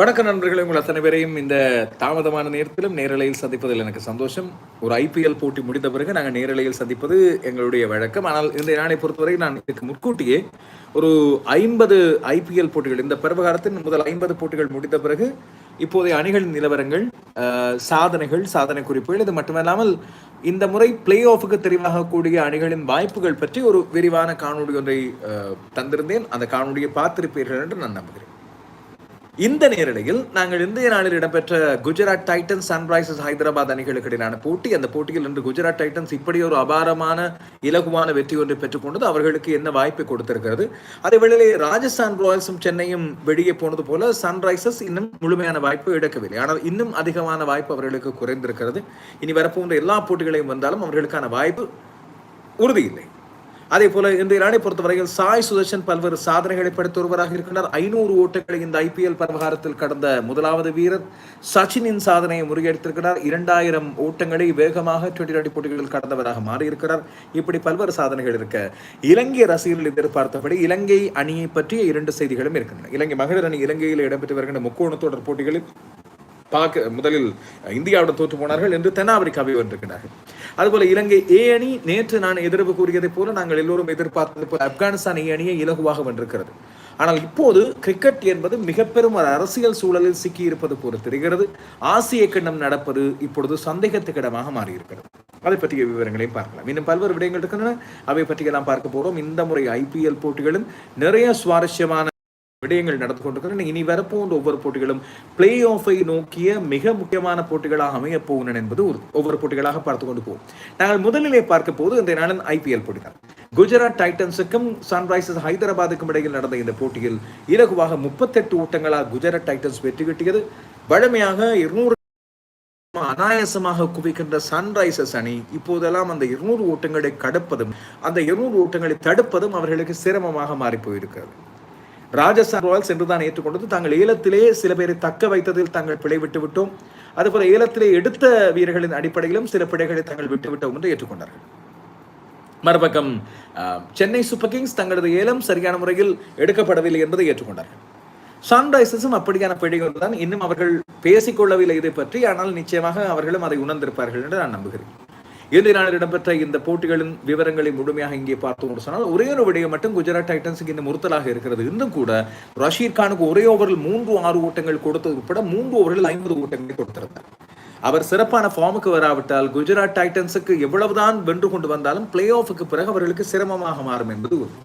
வணக்கம் நண்பர்களே உங்கள் அத்தனை பேரையும் இந்த தாமதமான நேரத்திலும் நேரலையில் சந்திப்பதில் எனக்கு சந்தோஷம். ஒரு ஐபிஎல் போட்டி முடிந்த பிறகு நாங்கள் நேரலையில் சந்திப்பது எங்களுடைய வழக்கம். ஆனால் இந்த நாளை பொறுத்தவரை நான் இதுக்கு முன்கூட்டியே ஒரு ஐம்பது ஐபிஎல் போட்டிகள் இந்த பருவகாலத்தின் முதல் ஐம்பது போட்டிகள் முடிந்த பிறகு இப்போதைய அணிகளின் நிலவரங்கள் சாதனைகள் சாதனை குறிப்புகள் இது மட்டுமல்லாமல் இந்த முறை பிளே ஆஃபுக்கு தெரிவாகக்கூடிய அணிகளின் வாய்ப்புகள் பற்றி ஒரு விரிவான காணொலி ஒன்றை தந்திருந்தேன். அந்த காணொலியை பார்த்திருப்பீர்கள் என்று நான் நம்புகிறேன். இந்த நேரடியில் நாங்கள் இந்திய நாளில் இடம்பெற்ற குஜராத் டைட்டன்ஸ் சன்ரைசர்ஸ் ஹைதராபாத் அணிகளுக்கு இடையிலான போட்டி. அந்த போட்டியில் இன்று குஜராத் டைட்டன்ஸ் இப்படி ஒரு அபாரமான இலகுவான வெற்றி ஒன்றை பெற்றுக்கொண்டது அவர்களுக்கு என்ன வாய்ப்பை கொடுத்திருக்கிறது? அதே வேளையிலே ராஜஸ்தான் ராயல்ஸும் சென்னையும் வெளியே போனது போல சன்ரைசர்ஸ் இன்னும் முழுமையான வாய்ப்பு எடுக்கவில்லை. ஆனால் இன்னும் அதிகமான வாய்ப்பு அவர்களுக்கு குறைந்திருக்கிறது. இனி வரப்போன்ற எல்லா போட்டிகளையும் வந்தாலும் அவர்களுக்கான வாய்ப்பு உறுதியில்லை. அதே போல இன்றைய நாளை பொறுத்தவரையில் சாய் சுதர்ஷன் பல்வேறு சாதனைகளை படைத்த ஒருவராக இருக்கின்றார். ஐநூறு ஓட்டங்களை இந்த ஐபிஎல் பரவகாரத்தில் கடந்த முதலாவது வீரர் சச்சினின் சாதனையை முறியடித்திருக்கிறார். இரண்டாயிரம் ஓட்டங்களை வேகமாக டுவெண்டி டுவெண்டி போட்டிகளில் கடந்தவராக மாறியிருக்கிறார். இப்படி பல்வேறு சாதனைகள் இருக்க இலங்கை ரசிகர்கள் எதிர்பார்த்தபடி இலங்கை அணியை பற்றிய இரண்டு செய்திகளும் இருக்கின்றன. இலங்கை மகளிர் அணி இலங்கையில் இடம்பெற்று வருகின்ற முக்கோண தொடர் போட்டிகளில் பார்க்க முதலில் இந்தியாவுடன் தோற்று போனார்கள் என்று தென்னாப்பிரிக்காவை வென்றிருக்கிறார்கள். அதுபோல இலங்கை ஏ அணி நேற்று நான் எதிர்ப்பு கூறியதை போல நாங்கள் எல்லோரும் எதிர்பார்த்தது போல ஆப்கானிஸ்தான் ஏ அணியை இலகுவாக வென்றிருக்கிறது. ஆனால் இப்போது கிரிக்கெட் என்பது மிக பெரும் ஒரு அரசியல் சூழலில் சிக்கி இருப்பது போல தெரிகிறது. ஆசிய கிண்ணம் நடப்பது இப்பொழுது சந்தேகத்துக்கிடமாக மாறியிருக்கிறது. அதை பற்றிய விவரங்களையும் பார்க்கலாம். இன்னும் பல்வேறு விடயங்கள் இருக்கின்றன. அவை பற்றியெல்லாம் பார்க்க போகிறோம் இந்த முறை ஐபிஎல் போட்டிகளும் நிறைய சுவாரஸ்யமான விடயங்கள் நடந்து கொண்டிருக்கின்றன இனி வரப்போன்ற ஒவ்வொரு போட்டிகளும் பிளே ஆஃபை நோக்கிய மிக முக்கியமான போட்டிகளாக அமைய போகின்றன என்பது ஒரு ஒவ்வொரு போட்டிகளாக பார்த்து கொண்டு போவோம். நாங்கள் முதலிலே பார்க்க போது இந்த நாளின் ஐபிஎல் போட்டி தான் குஜராத் டைட்டன்ஸுக்கும் சன்ரைசர்ஸ் ஹைதராபாத்துக்கும் இடையில் நடந்த இந்த போட்டியில் இலகுவாக முப்பத்தெட்டு ஓட்டங்களால் குஜராத் டைட்டன்ஸ் வெற்றி கிட்டியது. வழமையாக இருநூறு அனாயாசமாக குவிக்கின்ற சன்ரைசர்ஸ் அணி இப்போதெல்லாம் அந்த இருநூறு ஓட்டங்களை கடப்பதும் அந்த இருநூறு ஓட்டங்களை தடுப்பதும் அவர்களுக்கு சிரமமாக மாறி போயிருக்கிறது. ராஜஸ்தான் ராயல்ஸ் என்றுதான் ஏற்றுக்கொண்டது. தாங்கள் ஏலத்திலே சில பேரை தக்க வைத்ததில் தாங்கள் பிழை விட்டு விட்டோம். அதுபோல ஏலத்திலே எடுத்த வீரர்களின் அடிப்படையிலும் சில பிழைகளை தாங்கள் விட்டு விட்டோம் என்று ஏற்றுக்கொண்டார்கள். மறுபக்கம் சென்னை சூப்பர் கிங்ஸ் தங்களது ஏலம் சரியான முறையில் எடுக்கப்படவில்லை என்பதை ஏற்றுக்கொண்டார்கள். சன்ரைசஸும் அப்படியான பிழைகள் தான் இன்னும் அவர்கள் பேசிக்கொள்ளவில்லை இதை பற்றி ஆனால் நிச்சயமாக அவர்களும் அதை உணர்ந்திருப்பார்கள் என்று நான் நம்புகிறேன். இறுதி நாளில் இடம்பெற்ற இந்த போட்டிகளின் விவரங்களை முழுமையாக இங்கே பார்த்தோம் சொன்னால் ஒரே ஒரு விடயம் மட்டும் குஜராத் டைட்டன்ஸுக்கு இந்த முறுத்தலாக இருக்கிறது. இன்னும் கூட ரஷீத் கானுக்கு ஒரே ஓவரில் மூன்று ஆறு ஓட்டங்கள் கொடுத்தது உட்பட மூன்று ஓவரில் ஐம்பது ஓட்டங்களை கொடுத்திருந்தார். அவர் சிறப்பான ஃபார்முக்கு வராவிட்டால் குஜராத் டைட்டன்ஸுக்கு எவ்வளவுதான் வென்று கொண்டு வந்தாலும் பிளே ஆஃபுக்கு பிறகு அவர்களுக்கு சிரமமாக மாறும் என்பது உறுதி.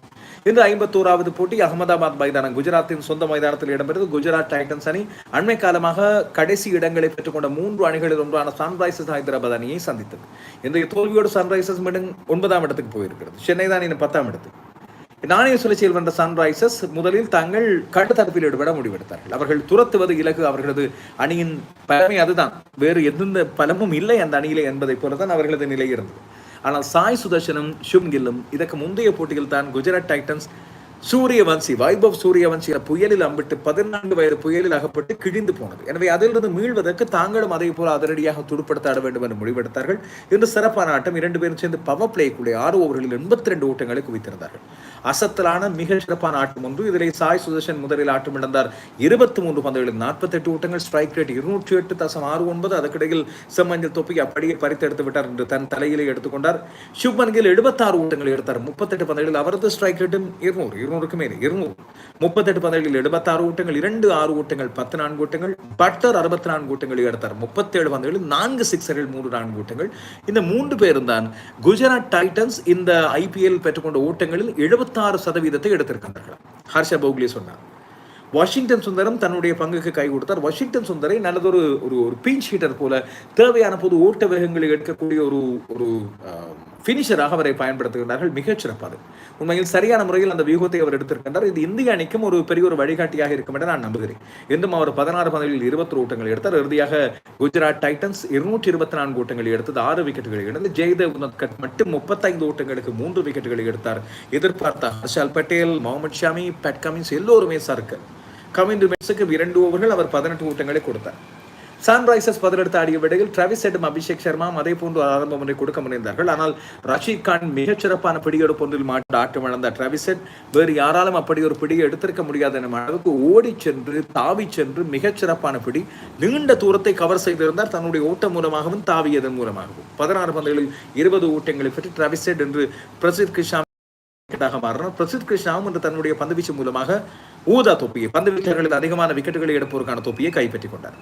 இன்று ஐம்பத்தோராவது போட்டி அகமதாபாத் மைதானம். குஜராத்தின் சொந்த மைதானத்தில் இடம்பெற்றது குஜராத் டைட்டன்ஸ் அணி. அண்மை காலமாக கடைசி இடங்களை பெற்றுக்கொண்ட மூன்று அணிகளில் ஒன்றான சன்ரைசர்ஸ் ஹைதராபாத் அணியை சந்தித்தது. இந்த தோல்வியோடு சன்ரைசர்ஸ் மீண்டும் ஒன்பதாம் இடத்துக்கு போயிருக்கிறது. சென்னை தான் இன்னும் பத்தாம் இடத்துக்கு நாணய சுழற்சியில் வென்ற சன்ரைசர்ஸ் முதலில் தாங்கள் கட்டுத்தரப்பில் ஈடுபட முடிவெடுத்தார்கள். அவர்கள் துரத்துவது இலக்கு அவர்களது அணியின் பலமை அதுதான். வேறு எந்த பலமும் இல்லை அந்த அணியிலே என்பதை போலதான் அவர்களது நிலை இருந்தது. ஆனால் சாய் சுதர்ஷனும் ஷும் கில்லும் இதற்கு முந்தைய போட்டியில் தான் குஜராத் டைட்டன்ஸ் சூரியவன்சி வைபவ் சூரியவன்சி புயலில் அம்பிட்டு பதினான்கு வயது புயலில் அகப்பட்டு கிழிந்து போனது. எனவே அதிலிருந்து மீள்வதற்கு தாங்களும் அதே போல அதிரடியாக துடுப்படுத்தாட வேண்டும் என்று முடிவெடுத்தார்கள். இன்று சிறப்பான ஆட்டம் இரண்டு பேரும் சேர்ந்து பவர் பிளேக்குள்ளே ஆறு ஓவர்களில் எண்பத்தி ரெண்டு ஓட்டங்களை குவித்திருந்தார்கள். அசத்தலான மிக சிறப்பான ஆட்டம் ஒன்று. இதிலே சாய் சுதர்ஷன் முதலில் ஆட்டம் இழந்தார். இருபத்தி மூன்று பந்துகளில் நாற்பத்தெட்டு ஓட்டங்கள் ஸ்ட்ரைக் ரேட் இருநூற்றி எட்டு தசம் ஆறு ஒன்பது. அதற்கிடையில் செம்மஞ்சள் தொப்பி அப்படியே பறித்தெடுத்து விட்டார் என்று தன் தலையிலே எடுத்துக்கொண்டார். சுப்மன் கில் எழுபத்தாறு ஓட்டங்கள் எடுத்தார். முப்பத்தெட்டு பந்துகளில் அவரது ஸ்ட்ரைக் ரேட்டும் இருநூறு இருநூறுக்கு மேலே இருநூறு முப்பத்தெட்டு பந்துகளில் எழுபத்தாறு ஓட்டங்கள் இரண்டு ஆறு ஓட்டங்கள் பத்து நான்கு ஓட்டங்கள் பட்டர் அறுபத்தி நான்கு ஓட்டங்கள் எடுத்தார். முப்பத்தேழு பந்தயங்களில் நான்கு சிக்ஸர்கள் மூன்று நான்கு ஓட்டங்கள் இந்த மூன்று பேரும் தான் குஜராத் டைட்டன்ஸ் இந்த ஐபிஎல் பெற்றுக்கொண்ட ஓட்டங்களில் எழுபத்தாறு சதவீதத்தை எடுத்திருக்கின்றார்கள். ஹர்ஷ பௌக்லி சொன்னார். வாஷிங்டன் சுந்தரம் தன்னுடைய பங்குக்கு கை கொடுத்தார். வாஷிங்டன் சுந்தரை நல்லதொரு ஒரு ஒரு பீச் ஹீட்டர் போல தேவையான போது ஓட்ட வேகங்களை எடுக்கக்கூடிய ஒரு ஒரு ஃபினிஷராக அவரை பயன்படுத்துகிறார்கள் மிகச் சிறப்பாக உண்மையில் சரியான முறையில் அந்த வியூகத்தை அவர் எடுத்திருக்கின்றார். இது இந்திய அணிக்கும் ஒரு பெரிய ஒரு வழிகாட்டியாக இருக்கும் என்று நான் நம்புகிறேன். இருந்தும் அவர் பதினாறு பதவியில் இருபத்தி ஓட்டங்கள் எடுத்தார். இறுதியாக குஜராத் டைட்டன்ஸ் இருநூற்றி இருபத்தி நான்கு ஓட்டங்கள் எடுத்தது. ஆறு விக்கெட்டுகளை எடுத்து ஜெய்தேவ் கட் மட்டும் முப்பத்தைந்து ஓட்டங்களுக்கு மூன்று விக்கெட்டுகளை எடுத்தார். எதிர்பார்த்த ஹர்ஷால் பட்டேல் முகமது ஷாமி பேட் கமின்ஸ் எல்லோருமே சார்க்கு கமிந்து மெட்ஸுக்கு இரண்டு ஓவர்கள் அவர் பதினெட்டு ஓட்டங்களை கொடுத்தார். சன்ரைசர்ஸ் பதிலெடுத்து ஆடிய விடையில் டிராவிஸ் ஹெட்டும் அபிஷேக் சர்மாவும் அதே போன்று ஆரம்பம் ஒன்றை கொடுக்க முனைந்தார்கள். ஆனால் ரஷீத் கான் மிகச் சிறப்பான பிடியெடுப்பு ஒன்றில் மாட்டு ஆட்டம் இழந்த டிராவிஸ் ஹெட் வேறு யாராலும் அப்படி ஒரு பிடியை எடுத்திருக்க முடியாது எனும் அளவுக்கு ஓடி சென்று தாவி சென்று மிகச்சிறப்பான பிடி நீண்ட தூரத்தை கவர் செய்திருந்தார். தன்னுடைய ஓட்டம் மூலமாகவும் தாவியதன் மூலமாகவும். பதினாறு பந்துகளில் இருபது ஓட்டங்களை பெற்று டிராவிஸ் என்று பிரசித் கிருஷ்ணா மாறினார். பிரசித் கிருஷ்ணாவும் இன்று தன்னுடைய பந்துவீச்சு மூலமாக ஊதா தொப்பியை பந்து வீச்சர்களில் அதிகமான விக்கெட்டுகளை எடுப்பதற்கான தொப்பியை கைப்பற்றிக் கொண்டார்.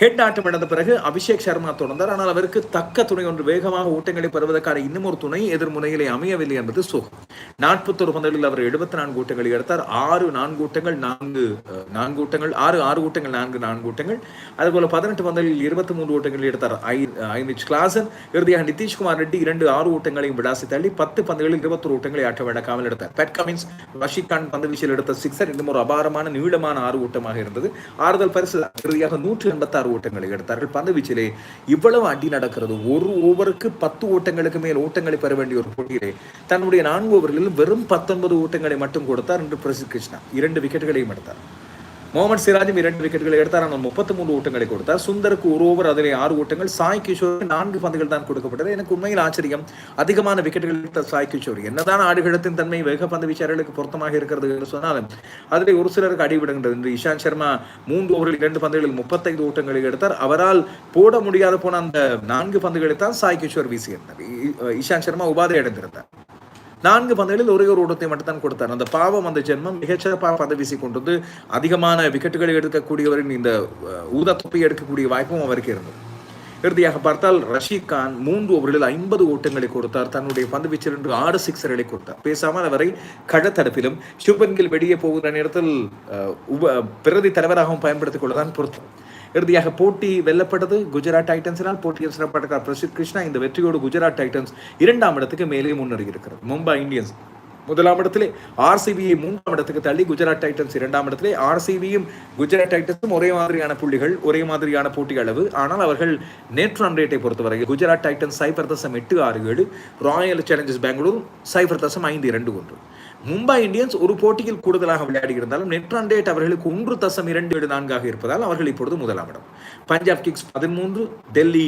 ஹெட் ஆட்டம் இழந்த பிறகு அபிஷேக் சர்மா தொடர்ந்தார். ஆனால் அவருக்கு தக்க துணை ஒன்று வேகமாக ஓட்டங்களை பெறுவதற்கான இன்னும் ஒரு துணை எதிர்முனையிலே அமையவில்லை என்பது சோகம். நாற்பத்தொரு பந்தலில் அவர் எழுபத்தி நான்கு ஓட்டங்களை எடுத்தார். ஆறு நான்கு ஓட்டங்கள் நான்கு நான்கு ஓட்டங்கள் ஆறு ஆறு ஓட்டங்கள் நான்கு நான்கு ஓட்டங்கள். அதுபோல பதினெட்டு பந்தலில் இருபத்தி மூன்று ஓட்டங்கள் எடுத்தார் ஐ ஐனிச் கிளாசன். இறுதியாக நிதிஷ்குமார் ரெட்டி இரண்டு ஆறு ஓட்டங்களையும் விடாசி தள்ளி பத்து பந்துகளில் இருபத்தொரு ஓட்டங்களை ஆட்ட விடக்காமல் எடுத்தார். பேட் கமின்ஸ் ரஷீத் கான் பந்து வீச்சில் எடுத்த சிக்ஸர் இன்னும் ஒரு அபாரமான நீளமான ஆறு ஓட்டமாக இருந்தது. ஆறுதல் பரிசு இறுதியாக நூற்றி எண்பத்தாறு ஓட்டங்களை எடுத்தார்கள். பந்து வீச்சிலே இவ்வளவு அடி நடக்கிறது. ஒரு ஓவருக்கு பத்து ஓட்டங்களுக்கு மேல் ஓட்டங்களை பெற வேண்டிய ஒரு போட்டியிலே தன்னுடைய நான்கு ஓவர்களில் வெறும் பத்தொன்பது ஓட்டங்களை மட்டும் கொடுத்தார் என்று பிரசித் கிருஷ்ணா இரண்டு விக்கெட்டுகளையும் எடுத்தார். முகமது சிராஜும் இரண்டு விக்கெட்டுகளை எடுத்தார். ஆனால் முப்பத்தி மூன்று ஓட்டங்களை கொடுத்தார். சுந்தருக்கு ஒரு ஓவர் அதில் ஆறு ஓட்டங்கள் சாய் கிஷோருக்கு நான்கு பந்துகள் தான் கொடுக்கப்பட்டது. எனக்கு உண்மையில் ஆச்சரியம். அதிகமான விக்கெட்டுகள் எடுத்த சாய் கிஷோர். என்னதான் ஆடுகளத்தின் தன்மை வேக பந்து வீச்சாளர்களுக்கு பொருத்தமாக இருக்கிறது என்று சொன்னாலும் அதில் ஒரு சிலருக்கு அடிவிடுகின்றது இன்று இஷாந்த் சர்மா மூன்று ஓவரில் இரண்டு பந்துகளில் முப்பத்தைந்து ஓட்டங்களை எடுத்தார். அவரால் போட முடியாத போன அந்த நான்கு பந்துகளை தான் சாய் கிஷோர் வீசியிருந்தார். இஷாந்த் சர்மா உபாதை அடைந்திருந்தார். நான்கு பந்துகளில் ஒரே ஒரு ஓட்டத்தை மட்டும்தான் கொடுத்தார். அந்த பாவம் அந்த ஜென்மம் மிகச்சிறப்பாக பந்து வீசி கொண்டது அதிகமான விக்கெட்டுகளை எடுக்கக்கூடியவரின் இந்த அஹ், ஊதா எடுக்கக்கூடிய வாய்ப்பும் அவருக்கு இருந்தது. இறுதியாக பார்த்தால் ரஷீத் கான் மூன்று ஓவர்களில் ஐம்பது ஓட்டங்களை கொடுத்தார். தன்னுடைய பந்து வீச்சிலிருந்து ஆறு சிக்ஸர்களை கொடுத்தார். பேசாமல் அவரை கழத்தடுப்பிலும் ஷுபன்கில் வெளியே போகிற நேரத்தில் அஹ், உப பிரதி தலைவராகவும் பயன்படுத்திக் கொள்ளதான் பொருத்தம் இறுதியாக போட்டி வெல்லப்பட்டது. குஜராத் டைட்டன்ஸினால் போட்டியில் சிறப்பாக பிரசித் கிருஷ்ணா இந்த வெற்றியோடு குஜராத் டைட்டன்ஸ் இரண்டாம் இடத்துக்கு மேலே முன்னேறி இருக்கிறது மும்பை இந்தியன்ஸ் முதலாம் இடத்திலே ஆர்சிபியை மூன்றாம் இடத்துக்கு தள்ளி குஜராத் டைட்டன்ஸ் இரண்டாம் இடத்திலே. ஆர்சிபியும் குஜராத் டைட்டன்ஸும் ஒரே மாதிரியான புள்ளிகள் ஒரே மாதிரியான போட்டி அளவு. ஆனால் அவர்கள் நேற்று ரன் ரேட்டை பொறுத்தவரை குஜராத் டைட்டன்ஸ் சைபர் தசம் எட்டு ஆறு ஏழு ராயல் சேலஞ்சர்ஸ் பெங்களூர் சைபர் தசம் ஐந்து இரண்டு ஒன்று. மும்பை இந்தியன்ஸ் ஒரு போட்டியில் கூடுதலாக விளையாடி இருந்தாலும் நெட் ரன் ரேட் அவர்களுக்கு ஒன்று தசம் இரண்டு ஏழு நான்காக இருப்பதால் அவர்கள் இப்பொழுது முதலாம் இடம். பஞ்சாப் கிங்ஸ் பதிமூன்று டெல்லி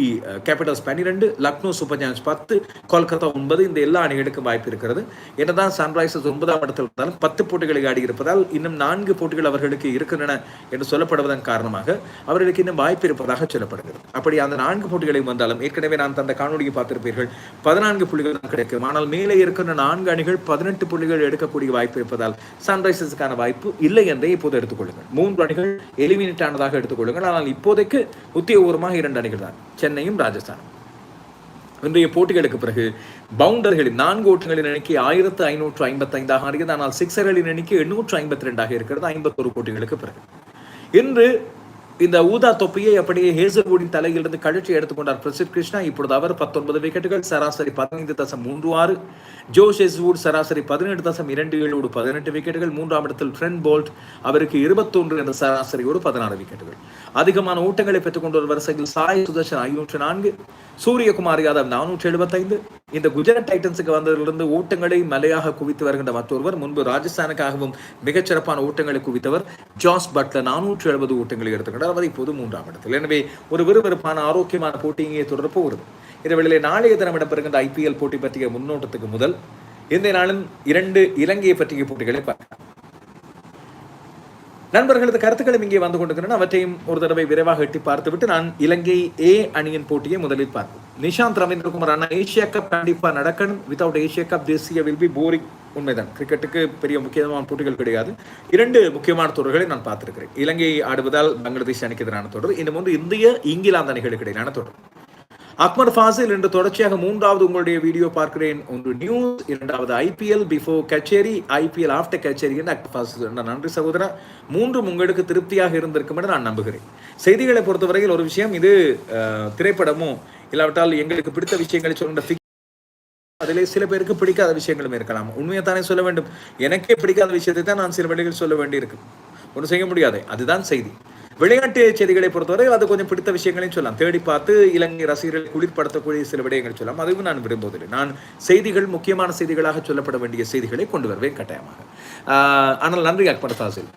கேபிட்டல்ஸ் பன்னிரெண்டு லக்னோ சூப்பர் ஜாயின்ஸ் பத்து கொல்கத்தா ஒன்பது இந்த எல்லா அணிகளுக்கும் வாய்ப்பு இருக்கிறது. என்னதான் சன்ரைசர்ஸ் ஒன்பதாம் இடத்தில் இருந்தாலும் பத்து போட்டிகளை ஆடி இருப்பதால் இன்னும் நான்கு போட்டிகள் அவர்களுக்கு இருக்கின்றன என்று சொல்லப்படுவதன் காரணமாக அவர்களுக்கு இன்னும் வாய்ப்பு இருப்பதாக சொல்லப்படுகிறது. அப்படி அந்த நான்கு போட்டிகளையும் வந்தாலும் ஏற்கனவே நான் தந்த காணொலியை பார்த்திருப்பீர்கள். பதினான்கு புள்ளிகள் தான் கிடைக்கும். ஆனால் மேலே இருக்கின்ற நான்கு அணிகள் பதினெட்டு புள்ளிகள் எடுக்க இருக்கக்கூடிய வாய்ப்பு இருப்பதால் சன்ரைசர்ஸுக்கான வாய்ப்பு இல்லை என்றே இப்போது எடுத்துக்கொள்ளுங்கள். மூன்று அணிகள் எலிமினேட் ஆனதாக எடுத்துக்கொள்ளுங்கள். ஆனால் இப்போதைக்கு உத்தியோகபூர்வமாக இரண்டு அணிகள் தான். சென்னையும் ராஜஸ்தானும். இன்றைய போட்டிகளுக்கு பிறகு பவுண்டர்களின் நான்கு ஓட்டங்களின் எண்ணிக்கை ஆயிரத்து ஐநூற்று ஐம்பத்தைந்தாக இருக்கிறது ஆனால் சிக்ஸர்களின் எண்ணிக்கை எண்ணூற்று ஐம்பத்தி ரெண்டாக இருக்கிறது. ஐம்பத்தொரு போட்டிகளுக்கு பிறகு. இன்று இந்த ஊதா தொப்பியை அப்படியே ஹேசல்வுடின் தலையிலிருந்து கழற்றி எடுத்துக்கொண்டார் பிரசித் கிருஷ்ணா. இப்பொழுது அவர் பத்தொன்பது விக்கெட்டுகள் சராசரி பதினைந்து தசம் மூன்று ஆறு. ஜோ எஸ்வூட் சராசரி பதினெட்டு தசம் இரண்டு ஏழோடு பதினெட்டு விக்கெட்டுகள் மூன்றாம் இடத்தில் ட்ரென் போல்ட் அவருக்கு இருபத்தொன்று என்ற சராசரியோடு பதினாறு விக்கெட்டுகள். அதிகமான ஓட்டங்களை பெற்றுக்கொண்டு ஒரு வரிசையில் சாய் சுதர்ஷன் ஐநூற்று நான்கு சூரியகுமார் யாதவ் நானூற்று எழுபத்தைந்து. இந்த குஜராத் டைட்டன்ஸுக்கு வந்ததிலிருந்து ஓட்டங்களை மலையாக குவித்து வருகின்ற மற்றொருவர் முன்பு ராஜஸ்தானுக்காகவும் மிகச்சிறப்பான ஓட்டங்களை குவித்தவர் ஜாஸ் பட்லர். நானூற்று எழுபது ஓட்டங்களை எடுத்துக்கொண்டார். அவர் இப்போது மூன்றாம் இடத்தில். எனவே ஒரு விறுவிறுப்பான ஆரோக்கியமான போட்டி இங்கே தொடர போகிறது. இரவிலே நாளைய தினம் இடம்பெறுகின்ற ஐபிஎல் போட்டி பற்றிய முன்னோட்டத்துக்கு முதல் இந்த நாளும் இரண்டு இலங்கையை பற்றிய போட்டிகளை பார்க்கலாம். நண்பர்களது கருத்துக்களும் இங்கே வந்து கொண்டிருக்கின்றன. அவற்றையும் ஒரு தடவை விரைவாக எட்டி பார்த்துவிட்டு நான் இலங்கை ஏ அணியின் போட்டியை முதலில் பார்ப்போம். நிஷாந்த் ரவீந்திரகுமார் அண்ணா ஏசியா கப் கண்டிப்பா நடக்கணும். வித்தவுட் ஏசியா கப் தேசிய வில் பி போரிங் உண்மைதான். கிரிக்கெட்டுக்கு பெரிய முக்கியமான போட்டிகள் கிடையாது. இரண்டு முக்கியமான தொடர்களை நான் பார்த்திருக்கிறேன். இலங்கை ஆடுவதால் பங்களாதேஷ் அணிக்கு எதிரான தொடர். இன்னும் வந்து இந்திய இங்கிலாந்து அணிகளுக்கு இடையிலான தொடர். அக்மர் ஃபாசில் என்று தொடர்ச்சியாக மூன்றாவது உங்களுடைய வீடியோ பார்க்கிறேன். ஒன்று நியூஸ் இரண்டாவது ஐபிஎல் பிஃபோர் கச்சேரி ஐபிஎல் ஆஃப்டர் கச்சேரி என்று அக்மர் ஃபாசில் நன்றி சகோதரா மூன்றும் உங்களுக்கு திருப்தியாக இருந்திருக்கும் என்று நான் நம்புகிறேன். செய்திகளை பொறுத்தவரையில் ஒரு விஷயம் இது திரைப்படமும் திரைப்படமோ இல்லாவிட்டால் எங்களுக்கு பிடித்த விஷயங்களை சொல்கின்ற அதிலே சில பேருக்கு பிடிக்காத விஷயங்களும் இருக்கலாம். உண்மையை தானே சொல்ல வேண்டும். எனக்கே பிடிக்காத விஷயத்தை தான் நான் சில வேளைகளில் சொல்ல வேண்டியிருக்கு ஒன்றும் செய்ய முடியாது. அதுதான் செய்தி. விளையாட்டு செய்திகளை பொறுத்தவரை அது கொஞ்சம் பிடித்த விஷயங்களையும் சொல்லலாம். தேடி பார்த்து இலங்கை ரசிகர்கள் குளிர்படுத்தக்கூடிய சில விடயங்கள் சொல்லலாம். அதுவும் நான் விரும்புவதில்லை. நான் செய்திகள் முக்கியமான செய்திகளாக சொல்லப்பட வேண்டிய செய்திகளை கொண்டு வருவேன் கட்டாயமாக. ஆனால் நன்றி அக்பர் தாசில்.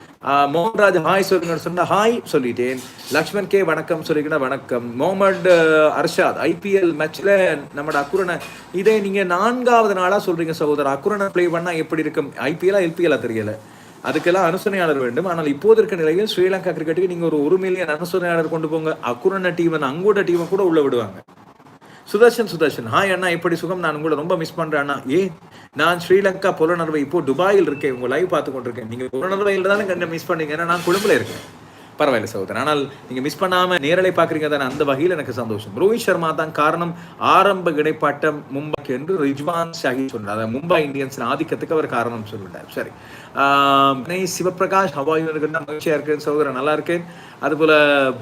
மோகன்ராஜ் ஹாய் சொல்லுங்கன்னு சொன்ன ஹாய் சொல்லிட்டேன். லக்ஷ்மண் கே வணக்கம் சொல்லிக்கிற வணக்கம். முகமது அர்ஷாத் ஐபிஎல் மேட்ச்ல நம்ம அக்குரனை இதே நீங்க நான்காவது நாளா சொல்றீங்க சகோதரர். அக்குரனை பிளே பண்ணா எப்படி இருக்கும்? ஐபிஎல்லா எல்பிஎல்லா தெரியல. அதுக்கெல்லாம் அனுசரணையாளர் வேண்டும். ஆனால் இப்போது இருக்க நிலையில் ஸ்ரீலங்கா கிரிக்கெட்டுக்கு நீங்க ஒரு ஒரு மில்லியன் அனுசரணையாளர் கொண்டு போங்க. அக்குரன டீம் அங்கோட டீமை கூட உள்ள விடுவாங்க. சுதர்ஷன் சுதர்ஷன். ஹாய் அண்ணா எப்படி சுகம்? நான் உங்களை ரொம்ப மிஸ் பண்றேன் அண்ணா. ஏ நான் ஸ்ரீலங்கா புலனர்வை இப்போ துபாயில் இருக்கேன். உங்கள் லைவ் பார்த்து கொண்டிருக்கேன். நீங்க புலனர்வையில் தானே கண்ட மிஸ் பண்ணீங்க. ஏன்னா நான் கொழும்புல இருக்கேன். பரவாயில்ல சகோதரன். ஆனால் நீங்க மிஸ் பண்ணாம நேரலை பாக்குறீங்க தானே அந்த வகையில் எனக்கு சந்தோஷம். ரோஹித் சர்மா தான் காரணம் ஆரம்ப இடைப்பாட்டம் மும்பைக்கு என்று ரிஜ்வான் ஷாஹி சொன்னார். அதாவது மும்பை இந்தியன்ஸ் ஆதிக்கத்துக்கு அவர் காரணம் சொல்லிட்டார். சரி. சிவபிரகாஷ் ஹவாயு மகிழ்ச்சியா இருக்கேன் சகோதரன். நல்லா இருக்கேன். அதுபோல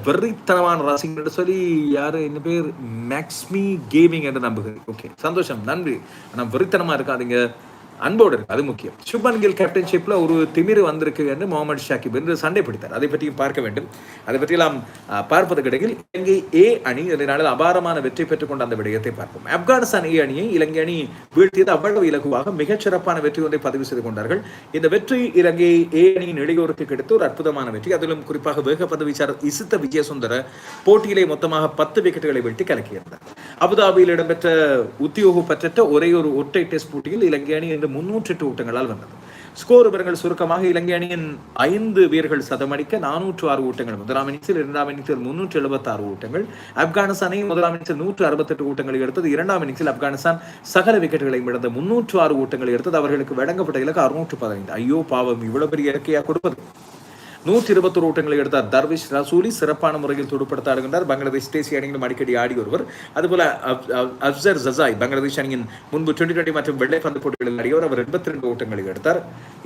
வெறித்தனமான ரசிகர் சொல்லி யாரு? என்ன பேர்? மேக்ஸ்மி கேமிங் என்று நம்புகிறேன். ஓகே சந்தோஷம். நன்றி. ஆனால் வெறித்தனமா இருக்காதீங்க. அன்போடு இருக்கு அது முக்கியம். சுப்மன் கில் கேப்டன்ஷிப்ல ஒரு திமிர் வந்திருக்கு என்று முகமது ஷாக்கிப் என்று சண்டை பிடித்தார். அதை பற்றியும் பார்க்க வேண்டும். அதை பற்றியெல்லாம் பார்ப்பது கிடையில் இலங்கை ஏ அணி நாளில் அபாரமான வெற்றி பெற்றுக்கொண்ட அந்த விடயத்தை பார்ப்போம். ஆப்கானிஸ்தான் ஏ அணியை இலங்கை அணி வீழ்த்தியது அவ்வளவு இலகுவாக மிகச்சிறப்பான வெற்றி ஒன்றை பதிவு செய்து கொண்டார்கள். இந்த வெற்றி இலங்கை ஏ அணியின் இளையோருக்கு கிடைத்த ஒரு அற்புதமான வெற்றி. அதிலும் குறிப்பாக வேகப்பந்து வீச்சாளர் இசித்த விஜயசுந்தர போட்டியிலே மொத்தமாக பத்து விக்கெட்டுகளை வெட்டி கலக்கியிருந்தார். அபுதாபியில் இடம்பெற்ற உத்தியோகப்பற்ற ஒரே ஒரு ஒற்றை டெஸ்ட் போட்டியில் இலங்கை அணி இன்று முன்னூற்றி எட்டு ஓட்டங்களால் வந்தது. ஸ்கோர் விவரங்கள் சுருக்கமாக இலங்கை அணியின் ஐந்து வீரர்கள் சதமடிக்க நானூற்று ஆறு ஓட்டங்கள் முதலாம் இன்னிங்ஸில் இரண்டாம் இன்னிங்ஸில் முன்னூற்று எழுபத்தி ஆறு ஓட்டங்கள் ஆப்கானிஸ்தானை முதலாம் இன்னிங்ஸில் நூற்று அறுபத்தெட்டு ஓட்டங்களை எடுத்தது. இரண்டாம் இன்னிங்ஸில் ஆப்கானிஸ்தான் சகல விக்கெட்டுகளை இழந்த முன்னூற்று ஆறு ஓட்டங்களை எடுத்தது. அவர்களுக்கு வழங்கப்பட்ட இலக்கு அறுநூற்று பதினைந்து. ஐயோ பாவம் இவ்வளவு பெரிய இலக்கையா கொடுப்பது? நூற்றி இருபத்தொரு ஓட்டங்களை எடுத்தார் தர்விஷ் ரசூலி. சிறப்பான முறையில் துடுப்படுத்த ஆடுகின்றார். பங்களாதேஷ் தேசிய அணியிலும் அடிக்கடி ஆடி ஒருவர். அதுபோல அப்சர் ஜசாய் பங்களாதேஷ் அணியின் முன்பு டுவெண்ட்டி டுவெண்ட்டி மற்றும் வெள்ளை பந்து போட்டிகளில் ஆடியவர். அவர் எண்பத்தி ரெண்டு ஓட்டங்களை எடுத்தார்.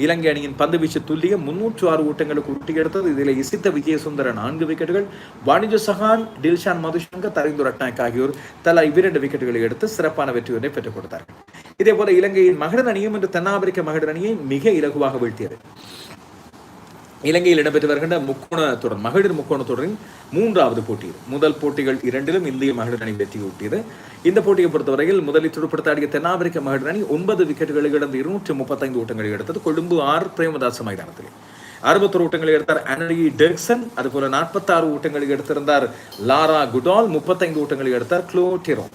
இலங்கை அணியின் பந்து வீச்சு துல்லிய முன்னூற்று ஆறு ஓட்டங்களுக்கு உருட்டி எடுத்தது. இதில் இசித்த விஜயசுந்தர நான்கு விக்கெட்டுகள். வாணிஜ சஹான் டில்ஷான் மதுசங்கர் தரிந்து ரட்நாயக் ஆகியோர் தலா இவ்விரண்டு விக்கெட்டுகளை எடுத்து சிறப்பான வெற்றி ஒன்றை பெற்றுக் கொடுத்தார்கள். இதே போல இலங்கையின் மகளிர் அணியும் இன்று தென்னாப்பிரிக்க மகளிர் அணியை மிக இலகுவாக வீழ்த்தியது. இலங்கையில் இடம்பெற்று வருகின்ற முக்கோண தொடர் மகளிர் முக்கோண தொடரின் மூன்றாவது போட்டி. முதல் போட்டிகள் இரண்டிலும் இந்திய மகளிர் அணி வெற்றி ஊட்டியது. இந்த போட்டியை பொறுத்தவரையில் முதலில் துடுப்படுத்தாடிய தென்னாப்பிரிக்க மகளிர் அணி ஒன்பது விக்கெட்டுகளை இழந்து இருநூற்றி முப்பத்தைந்து ஓட்டங்களை எடுத்தது. கொழும்பு ஆர். பிரேமதாச மைதானத்தில். அறுபத்தொரு ஓட்டங்களை எடுத்தார் அனரி டெர்க்சன். அதுபோல நாற்பத்தாறு ஓட்டங்களை எடுத்திருந்தார் லாரா குடால். முப்பத்தைந்து ஓட்டங்களை எடுத்தார் க்ளோ டெரோ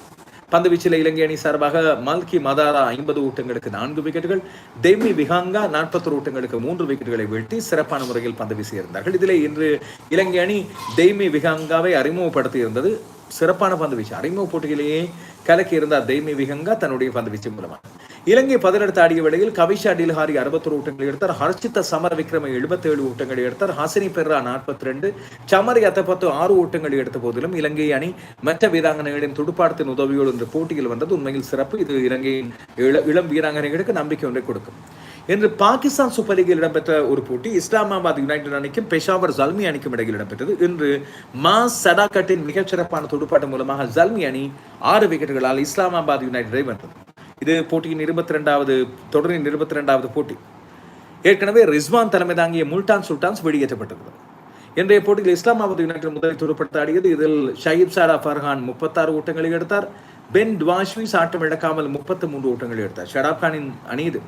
பந்துவீச்சில் இலங்கை அணி சார்பாக மல்கி மதாரா ஐம்பது ஓட்டங்களுக்கு நான்கு விக்கெட்டுகள் டெமி விஹாங்கா நாற்பத்தொரு ஓட்டங்களுக்கு மூன்று விக்கெட்டுகளை வீழ்த்தி சிறப்பான முறையில் பந்து வீசியிருந்தார்கள். இதில் இன்று இலங்கை அணி டெய்மி விஹாங்காவை அறிமுகப்படுத்தி இருந்தது. சிறப்பான பந்து வீச்சு. அறிமுக போட்டியிலேயே கலக்கி இருந்தார் தெய்மி விஹங்கா தன்னுடைய பந்து வீச்சு மூலமாக இலங்கை பதினெடுத்து ஆடிய வேளையில் கவிஷா டில்ஹாரி அறுபத்தொரு ஓட்டங்களை எடுத்தார். ஹர்ஷித்த சமர விக்ரம எழுபத்தேழு ஓட்டங்களை எடுத்தார். ஹாசினி பெர்ரா நாற்பத்தி ரெண்டு சமரி அத்தப்பத்து ஆறு ஓட்டங்களை எடுத்த போதிலும் இலங்கை அணி மற்ற வீராங்கனைகளின் துடுப்பாட்டத்தின் உதவியோடு இந்த போட்டியில் வந்தது. உண்மையில் சிறப்பு. இது இலங்கையின் இளம் வீராங்கனைகளுக்கு நம்பிக்கை ஒன்றை கொடுக்கும். இன்று பாகிஸ்தான் சூப்பர் லீகில் இடம்பெற்ற ஒரு போட்டி இஸ்லாமாபாத் யுனைடெட் அணிக்கும் பெஷாவர் ஜல்மி அணிக்கும் இடையில் இடம்பெற்றது. இன்று மா சடாகட்டின் மிகச்சிறப்பான துடுப்பாட்டம் மூலமாக ஜல்மி அணி ஆறு விக்கெட்டுகளால் இஸ்லாமாபாத் யுனைடெடை வென்றது. இது போட்டியின் இருபத்தி ரெண்டாவது தொடரின் இருபத்தி ரெண்டாவது போட்டி. ஏற்கனவே ரிஸ்வான் தலைமை தாங்கிய முல்டான் சுல்டான்ஸ் வெளியேற்றப்பட்டது இன்றைய போட்டியில் இஸ்லாமாபாத் யுனைடெட் முதலில் துடுப்படுத்த ஆடியது இதில் ஷஹீப் சாரா ஃபர்ஹான் முப்பத்தாறு ஓட்டங்களை எடுத்தார். பென் டுவாஷ்விஸ் ஆட்டம் இழக்காமல் முப்பத்தி மூன்று ஓட்டங்களை எடுத்தார். ஷடாப் கானின் அணி இது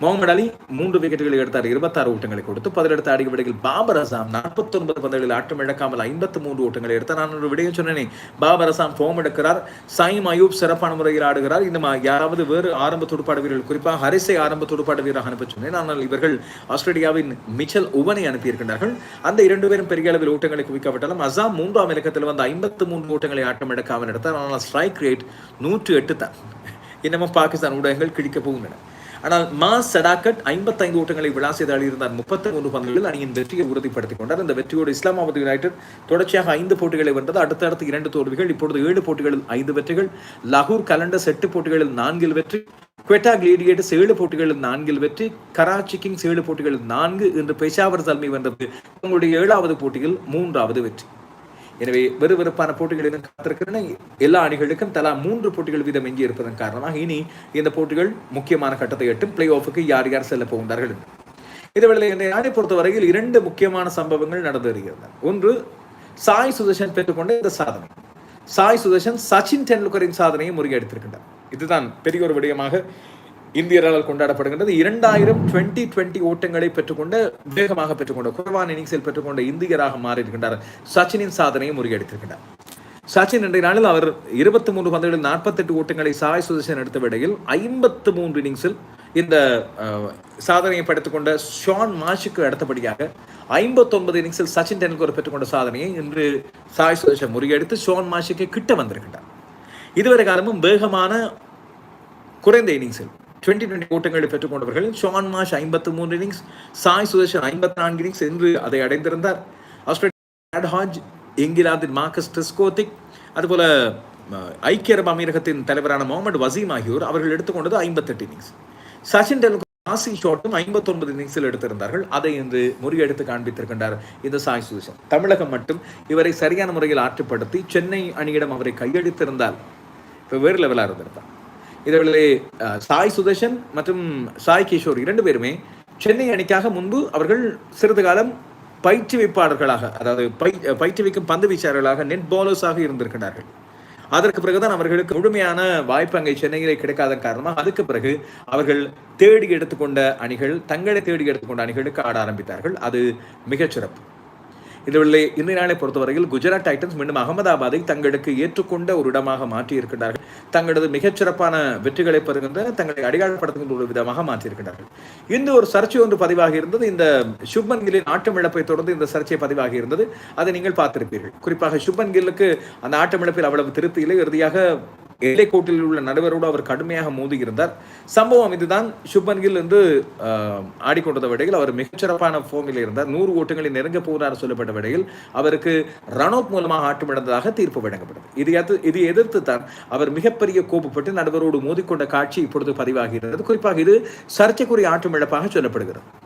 முகமது அலி மூன்று விக்கெட்டுகளை எடுத்தார். இருபத்தாறு ஓட்டங்களை கொடுத்து பதிலெடுத்த ஆடிய பாபர் அசாம் நாற்பத்தி ஒன்பது பந்துகளில் ஆட்டம் இழக்காமல் ஐம்பத்தி மூன்று ஓட்டங்களை எடுத்தார். நான் ஒரு விடையும் சொன்னேனே பாபர் அசாம் ஃபோம் எடுக்கிறார். சாயிம் அயூப் சிறப்பான முறையில் ஆடுகிறார். இந்த யாராவது வேறு ஆரம்ப துடுப்பாடு வீரர்கள் குறிப்பாக ஹரிசை ஆரம்ப துடுப்பாடு வீரராக அனுப்ப சொன்னேன். ஆனால் இவர்கள் ஆஸ்திரேலியாவின் மிச்சல் உவனை அனுப்பியிருக்கின்றார்கள். அந்த இரண்டு பேரும் பெரிய அளவில் ஓட்டங்களை குவிக்கப்பட்டாலும் அசாம் மூன்றாம் இலக்கத்தில் வந்து ஐம்பத்தி மூன்று ஓட்டங்களை ஆட்டம் எடுக்காமல் எடுத்தார். ஆனால் ஸ்ட்ரைக் ரேட் நூற்று எட்டு தான். இன்னமும் பாகிஸ்தான் ஊடகங்கள் கிழிக்க போகின்றன. ஆனால் மா சடாக்கட் ஐம்பத்தைந்து ஓட்டங்களை விளாசியதால் அழியிருந்தார் முப்பத்தி மூன்று பந்துகளில் அணியின் வெற்றியை உறுதிப்படுத்திக் கொண்டார். இந்த வெற்றியோடு இஸ்லாமாபாத் யுனைடெட் தொடர்ச்சியாக ஐந்து போட்டிகளை வென்றது. அடுத்தடுத்து இரண்டு தோல்விகள் இப்பொழுது ஏழு போட்டிகளில் ஐந்து வெற்றிகள். லகூர் கலண்டர்ஸ் எட்டு போட்டிகளில் நான்கில் வெற்றி. குவெட்டா கிளேடியேட்டர்ஸ் ஏழு போட்டிகளில் நான்கில் வெற்றி. கராச்சி கிங்ஸ் ஏழு போட்டிகளில் நான்கு. என்று பெஷாவர் தலைமை வென்றது. தங்களுடைய ஏழாவது போட்டியில் மூன்றாவது வெற்றி. எனவே வெறுவெறுப்பான போட்டிகளிலும் காத்திருக்கின்றன எல்லா அணிகளுக்கும் தலா மூன்று போட்டிகள் வீதம் எஞ்சி இருப்பதன் காரணமாக இனி இந்த போட்டிகள் முக்கியமான கட்டத்தை எட்டும். பிளே ஆஃபுக்கு யார் யார் செல்ல போகின்றார்கள்? இதுவேளை என்னை நாடை பொறுத்தவரையில் இரண்டு முக்கியமான சம்பவங்கள் நடந்து வருகிறது ஒன்று சாய் சுதர்ஷன் பெற்றுக்கொண்ட இந்த சாதனை. சாய் சுதர்ஷன் சச்சின் டெண்டுல்கரின் சாதனையை முறியடித்திருக்கின்றார். இதுதான் பெரிய ஒரு விடயமாக இந்தியர்களால் கொண்டாடப்படுகின்றது. இரண்டாயிரம் டுவெண்ட்டி டுவெண்ட்டி ஓட்டங்களை பெற்றுக்கொண்ட வேகமாக பெற்றுக்கொண்ட குறைவான இன்னிங்ஸில் பெற்றுக்கொண்ட இந்தியராக மாறியிருக்கின்றார் சச்சினின் சாதனையை முறியடித்திருக்கின்றார். சச்சின் இன்றைய நாளில் அவர் இருபத்தி மூன்று பந்துகளில் நாற்பத்தெட்டு ஓட்டங்களை சாய் சுதர்சன் எடுத்த விடையில் ஐம்பத்து மூன்று இன்னிங்ஸில் இந்த சாதனையை படைத்துக் கொண்ட ஷான் மாஷுக்கு அடுத்தபடியாக ஐம்பத்தொன்பது இன்னிங்ஸில் சச்சின் டெண்டுல்கர் பெற்றுக்கொண்ட சாதனையை இன்று சாய் சுதர்சன் முறியடித்து ஷான் மாஷுக்கு கிட்ட வந்திருக்கின்றார். இதுவரை காலமும் வேகமான குறைந்த இன்னிங்ஸில் டுவெண்ட்டி டுவெண்ட்டி ஓட்டங்களை பெற்றுக்கொண்டவர்கள் ஷான் மாஷ் ஐம்பத்து மூன்று இன்னிங்ஸ் சாய் சுதர்ஷன் ஐம்பத்தி நான்கு இன்னிங்ஸ் என்று அதை அடைந்திருந்தார். ஆஸ்திரேலியா ஹாஜ் இங்கிலாந்தின் மார்க்கஸ் டெஸ்கோத்திக் அதுபோல ஐக்கிய அரபு அமீரகத்தின் தலைவரான முகமது வசீம் ஆகியோர் அவர்கள் எடுத்துக்கொண்டது ஐம்பத்தெட்டு இன்னிங்ஸ். சச்சின் டெண்டுல்கர் ஆசி ஷாட்டும் ஐம்பத்தொன்பது இன்னிங்ஸில் எடுத்திருந்தார்கள். அதை இன்று முறியடித்து காண்பித்திருக்கின்றார் இந்த சாய் சுதர்ஷன். தமிழகம் மட்டும் இவரை சரியான முறையில் ஆற்றுப்படுத்தி சென்னை அணியிடம் அவரை கையெழுத்திருந்தால் இப்போ வேறு லெவலாக இருந்திருப்பார் இதிலே சாய் சுதர்ஷன் மற்றும் சாய் கிஷோர் இரண்டு பேருமே சென்னை அணிக்காக முன்பு அவர்கள் சிறிது காலம் பயிற்றுவிப்பாளர்களாக அதாவது பை பயிற்றுவிக்கும் பந்து வீச்சாளர்களாக நெட் பாலர்ஸாக இருந்திருக்கிறார்கள் அதற்கு பிறகுதான் அவர்களுக்கு முழுமையான வாய்ப்பு அங்கே சென்னையிலே கிடைக்காத காரணமாக அதுக்கு பிறகு அவர்கள் தேடி எடுத்துக்கொண்ட அணிகள் தங்களை தேடி எடுத்துக்கொண்ட அணிகளுக்கு ஆட ஆரம்பித்தார்கள். அது மிகச்சிறப்பு. இதுவெளி இன்றைய நாளை பொறுத்தவரையில் குஜராத் டைட்டன்ஸ் மீண்டும் அகமதாபாத்தை தங்களுக்கு ஏற்றுக்கொண்ட ஒரு இடமாக மாற்றியிருக்கிறார்கள் தங்களது மிகச்சிறப்பான வெற்றிகளை பெறுகின்ற தங்களை அடையாளப்படுத்துகின்ற ஒரு விதமாக மாற்றியிருக்கிறார்கள் இந்த ஒரு சர்ச்சை ஒன்று பதிவாகி இருந்தது. இந்த சுப்மன் கில்லின் ஆட்டம் இழப்பை தொடர்ந்து இந்த சர்ச்சை பதிவாகி இருந்தது. அதை நீங்கள் பார்த்திருப்பீர்கள். குறிப்பாக சுப்மன் கில்லுக்கு அந்த ஆட்டம் இழப்பில் அவ்வளவு திருப்தி இல்லை. இறுதியாக எல்லைக்கோட்டில் உள்ள நடுவரோடு அவர் கடுமையாக மோதி இருந்தார் சம்பவம் இதுதான். சுப்மன் கில் என்று ஆடிக்கொண்டத விடையில் அவர் மிகச்சிறப்பான ஃபோமில் இருந்தார். நூறு ஓட்டுகளை நெருங்க போகிறார் சொல்லப்பட்ட விடையில் அவருக்கு ரன் மூலமாக ஆட்டம் இழந்ததாக தீர்ப்பு வழங்கப்பட்டது. இது எது- இது எதிர்த்து தான் அவர் மிகப்பெரிய கோபப்பட்டு நடுவரோடு மோதிக்கொண்ட காட்சி இப்பொழுது பதிவாகிறது குறிப்பாக இது சர்ச்சைக்குரிய ஆட்டம் இழப்பாக சொல்லப்படுகிறது.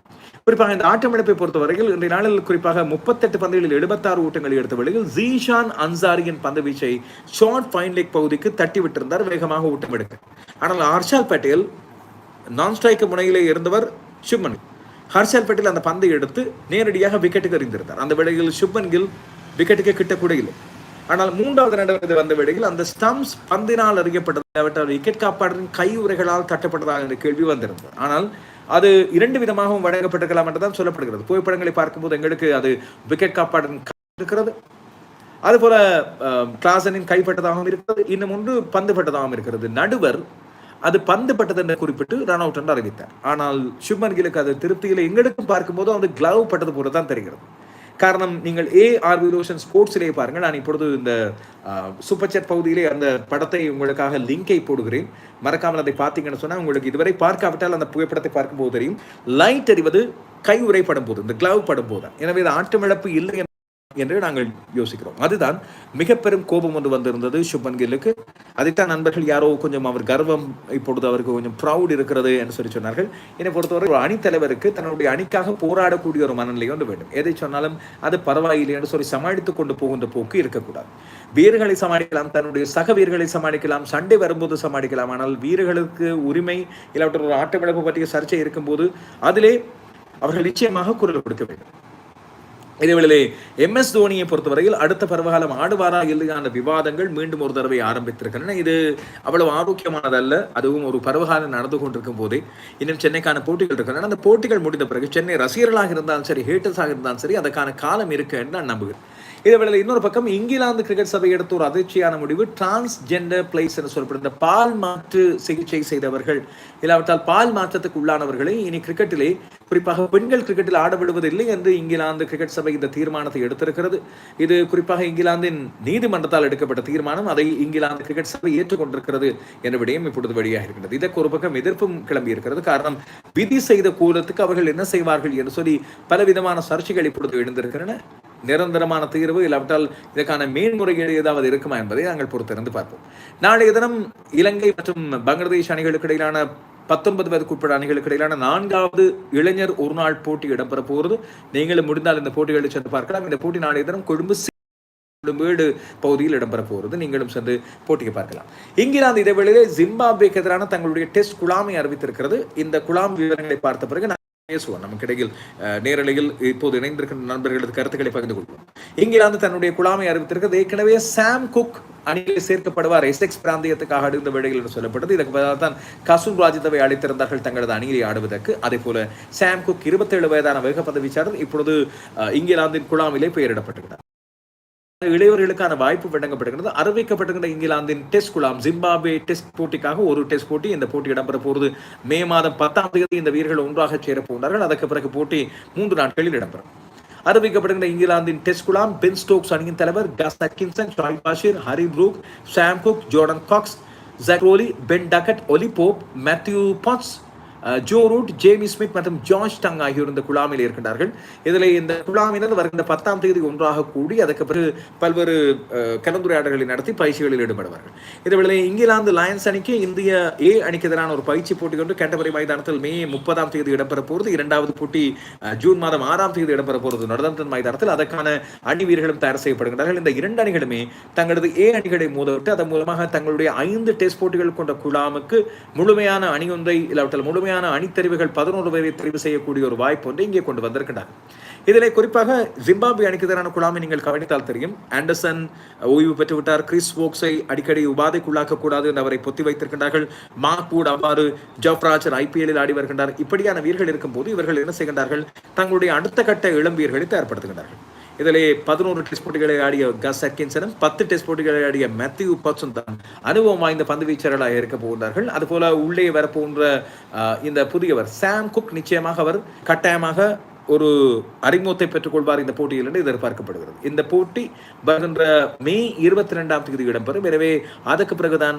குறிப்பாக இந்த ஆட்டமிழப்பை பொறுத்தவரையில் இன்றைய நாளில் குறிப்பாக முப்பத்தெட்டு பந்துகளில் எழுபத்தாறு ஓட்டங்களை எடுத்த வேளையில் ஜீஷான் அன்சாரியின் பந்து வீச்சை ஷார்ட் ஃபைன் லெக் பகுதிக்கு தட்டி விட்டிருந்தார் வேகமாக ஓட்டம் எடுக்க. ஆனால் ஹர்ஷால் பட்டேல் நான் ஸ்ட்ரைக்கு முனையிலே இருந்தவர் சுப்மன் ஹர்ஷால் பட்டேல் அந்த பந்தை எடுத்து நேரடியாக விக்கெட்டுக்கு எறிந்திருந்தார். அந்த வேளையில் சுப்மன் கில் விக்கெட்டுக்கு கிட்ட கூட இல்லை. ஆனால் மூன்றாவது நடவடிக்கை வந்த வேளையில் அந்த ஸ்டம்ப்ஸ் பந்தினால் அறியப்பட்டது விக்கெட் காப்பாளரின் கை உரைகளால் தட்டப்பட்டதா என்ற கேள்வி வந்திருந்தது. ஆனால் அது இரண்டு விதமாகவும் வழங்கப்பட்டிருக்கலாம் என்றுதான் சொல்லப்படுகிறது. புகைப்படங்களை பார்க்கும்போது எங்களுக்கு அது விக்கெட் காப்பாடன் இருக்கிறது. அதுபோல அஹ், கிளாசனின் கைப்பட்டதாகவும் இருக்கிறது. இன்னும் ஒன்று பந்து பட்டதாகவும் இருக்கிறது. நடுவர் அது பந்து பட்டது என்று குறிப்பிட்டு ரன் அவுட் என்று அறிவித்தார். ஆனால் சுப்மன் கிலுக்கு அது திருப்தியில் எங்களுக்கும் பார்க்கும்போது அது கிளவ் பட்டது போல தான் தெரிகிறது. காரணம் நீங்கள் ஏ ஆர் விலோஷன் ஸ்போர்ட்ஸிலே பாருங்கள். நான் இப்பொழுது இந்த சூப்பர் சேட் பகுதியிலே அந்த படத்தை உங்களுக்காக லிங்கை போடுகிறேன். மறக்காமல் அதை பார்த்தீங்கன்னு சொன்னால் உங்களுக்கு இதுவரை பார்க்காவிட்டால் அந்த புகைப்படத்தை பார்க்கும்போது தெரியும். லைட் அறிவது கை உரைப்படும் போது இந்த கிளவ் படும் போது எனவே இது ஆட்டமிழப்பு இல்லை என்று நாங்கள் யோசிக்கிறோம். அதுதான் மிக பெரும் கோபம் ஒன்று வந்திருந்தது சுப்மன் கில்லுக்கு. அதைத்தான் நண்பர்கள் யாரோ கொஞ்சம் அவர் கர்வம் இப்பொழுது அவருக்கு கொஞ்சம் ப்ரௌட் இருக்கிறது என்று சொல்லி சொன்னார்கள். என்னை பொறுத்தவரை ஒரு அணித்தலைவருக்கு தன்னுடைய அணிக்காக போராடக்கூடிய ஒரு மனநிலை ஒன்று வேண்டும். எதை சொன்னாலும் அது பரவாயில்லை என்று சொல்லி சமாளித்துக் கொண்டு போகின்ற போக்கு இருக்கக்கூடாது. வீரர்களை சமாளிக்கலாம் தன்னுடைய சக வீரர்களை சமாளிக்கலாம் சண்டை வரும்போது சமாளிக்கலாம். ஆனால் வீரர்களுக்கு உரிமை இல்லாவற்ற ஒரு ஆட்டமிழப்பு பற்றிய சர்ச்சை இருக்கும்போது அதிலே அவர்கள் நிச்சயமாக குரல் கொடுக்க வேண்டும். இதேவேளை எம் எஸ் தோனியை பொறுத்தவரையில் அடுத்த பருவகாலம் ஆடுவாரா இல்லையான விவாதங்கள் மீண்டும் ஒரு தடவை ஆரம்பித்திருக்கின்றன. இது அவ்வளவு ஆரோக்கியமானதல்ல. அதுவும் ஒரு பருவகாலம் நடந்து கொண்டிருக்கும் போதே இன்னும் சென்னைக்கான போட்டிகள் இருக்கின்றன. அந்த போட்டிகள் முடிந்த பிறகு சென்னை ரசிகர்களாக இருந்தாலும் சரி ஹேட்டர்ஸாக இருந்தாலும் சரி அதற்கான காலம் இருக்கு என்று நான் நம்புகிறேன். இதேவேளை இன்னொரு பக்கம் இங்கிலாந்து கிரிக்கெட் சபை எடுத்த ஒரு அதிர்ச்சியான முடிவு டிரான்ஸ்ஜெண்டர் பிளேஸ் என்று சொல்லப்படுகிற பால் மாற்று சிகிச்சை செய்தவர்கள். இல்லாவிட்டால் பால் மாற்றத்துக்கு உள்ளானவர்களை இனி கிரிக்கெட்டிலே குறிப்பாக பெண்கள் கிரிக்கெட்டில் ஆட விடுவதில்லை என்று இங்கிலாந்து கிரிக்கெட் சபை இந்த தீர்மானத்தை எடுத்திருக்கிறது. இது குறிப்பாக இங்கிலாந்தின் நீதிமன்றத்தால் எடுக்கப்பட்ட தீர்மானம் அதை இங்கிலாந்து கிரிக்கெட் சபை ஏற்றுக்கொண்டிருக்கிறது என்ற விடயம் இப்பொழுது வெளியாக இருக்கிறது இதற்கு ஒரு பக்கம் எதிர்ப்பும் கிளம்பி இருக்கிறது காரணம் விதி செய்த கூலத்துக்கு அவர்கள் என்ன செய்வார்கள் என்று சொல்லி பலவிதமான சர்ச்சைகள் இப்பொழுது எழுந்திருக்கின்றன. நிரந்தரமான தீர்வு இல்லாவிட்டால் இதற்கான மேன்முறையீடு ஏதாவது இருக்குமா என்பதை நாங்கள் பொறுத்திருந்து பார்ப்போம். நாளைய தினம் இலங்கை மற்றும் பங்களாதேஷ் அணிகளுக்கு இடையிலான பத்தொன்பது வயதுக்கு உட்பட அணிகளுக்கு இடையிலான நான்காவது இளைஞர் ஒரு நாள் போட்டி இடம்பெற போகிறது. நீங்களும் முடிந்தால் இந்த போட்டிகளை சென்று பார்க்கலாம். இந்த போட்டி நாளைய தினம் கொழும்பு வீடு பகுதியில் இடம்பெற போகிறது. நீங்களும் சென்று போட்டியை பார்க்கலாம். இங்கிலாந்து இதே வேளையிலே ஜிம்பாப்வேக்கு எதிரான தங்களுடைய டெஸ்ட் குழாமை அறிவித்திருக்கிறது. இந்த குழாம் விவரங்களை பார்த்த பிறகு பேசுவோம். நமக்கு இடையில் நேரலையில் இப்போது இணைந்திருக்கின்ற நண்பர்களது கருத்துக்களை பகிர்ந்து கொள்வோம். இங்கிலாந்து தன்னுடைய குழாமை அறிவித்திருக்கிறது. ஏற்கனவே சாம் குக் அணியில் சேர்க்கப்படுவார். எஸ்எக்ஸ் பிராந்தியத்துக்காக அடுத்த வேளையில் என்று சொல்லப்பட்டது. இதற்கு பதிலாக தான் கசூன் ராஜிதவை அழைத்திருந்தார்கள் தங்களது அணியை ஆடுவதற்கு. அதே போல சாம் குக் இருபத்தேழு வயதான வேகப்பந்து வீச்சாளர் இப்பொழுது இங்கிலாந்தின் குழாமிலே பெயரிடப்பட்டிருக்கிறார் இளையவர்களுக்கான வாய்ப்பு வழங்கப்படுகிறது. அறிவிக்கப்பட்டிருக்கிற இங்கிலாந்தின் டெஸ்ட் குழாம் ஜிம்பாபே டெஸ்ட் போட்டிக்காக ஒரு டெஸ்ட் போட்டி இந்த போட்டி இடம்பெற போகிறது மே மாதம் பத்தாம் தேதி இந்த வீரர்கள் ஒன்றாக சேர போகிறார்கள் அதற்கு பிறகு போட்டி மூன்று நாட்களில் இடம்பெறும். அறிவிக்கப்படுகின்ற இங்கிலாந்தின் டெஸ்ட் குழாம் பென் ஸ்டோக்ஸ் அணியின் தலைவர் Gus Atkinson Shoaib Bashir Harry Brook Sam Cook Jordan Cox Zak Crawley Ben Duckett Ollie Pope Matthew Potts Joe Root Jamie Smith மற்றும் ஜார்ஜ் டங் ஆகியோர் இந்த குழாமில் இருக்கின்றார்கள். இதில் இந்த குழாமினர் வருகின்ற பத்தாம் தேதி ஒன்றாக கூடி அதற்கு பிறகு பல்வேறு கலந்துரையாடல்களை நடத்தி பயிற்சிகளில் ஈடுபடுவார்கள். இதுவேளை இங்கிலாந்து லயன்ஸ் அணிக்கு இந்திய ஏ அணிக்கு எதிரான ஒரு பயிற்சி போட்டி கொண்டு கேட்டபரி மைதானத்தில் மே முப்பதாம் தேதி இடம்பெற போகிறது. இரண்டாவது போட்டி ஜூன் மாதம் ஆறாம் தேதி இடம்பெற போகிறது. நடந்தன் மைதானத்தில் அதற்கான அணி வீரர்களும் தயார் செய்யப்படுகின்றார்கள். இந்த இரண்டு அணிகளுமே தங்களது ஏ அணிகளை மோதவிட்டு அதன் மூலமாக தங்களுடைய ஐந்து டெஸ்ட் போட்டிகள் கொண்ட குழாமுக்கு முழுமையான அணி ஒன்றை இல்லாவிட்டால் முழுமையான அணித்தெரிவுகள் பதினோரு பேரை தெரிவு செய்யக்கூடிய ஒரு வாய்ப்பு ஒன்றை இங்கே கொண்டு வந்திருக்கிறார் இதில் குறிப்பாக ஜிம்பாப்வே அணிக்கு எதிரான குழாமை நீங்கள் கவனித்தால் தெரியும். ஆண்டர்சன் ஓய்வு பெற்று விட்டார் கிறிஸ் வோக்ஸை அடிக்கடி உபாதைக்குள்ளாக்க கூடாது என்று அவரை பொத்தி வைத்திருக்கின்றார்கள். மாக்வுட் அவ்வாறு ஜப்ராஜர் ஐபிஎல்லில் ஆடி வருகின்றார். இப்படியான வீரர்கள் இருக்கும்போது இவர்கள் என்ன செய்கின்றார்கள்? தங்களுடைய அடுத்த கட்ட இளம் வீரர்களை தயார்படுத்துகின்றார்கள். இதிலே பதினோரு டெஸ்ட் போட்டிகளை ஆடிய கஸ் அட்கின்சனும் பத்து டெஸ்ட் போட்டிகளை ஆடிய மேத்யூ பட்சன் தான் அனுபவம் வாய்ந்த பந்து வீச்சர்களாக இருக்க போகிறார்கள் அதுபோல உள்ளே வரப்போன்ற இந்த புதியவர் சாம் குக் நிச்சயமாக அவர் கட்டாயமாக ஒரு அறிமுகத்தை பெற்றுக்கொள்வார் இந்த போட்டியில் என்று எதிர்பார்க்கப்படுகிறது. இந்த போட்டி வருகின்ற மே இருபத்தி ரெண்டாம் தேதி இடம்பெறும். எனவே அதற்கு பிறகுதான்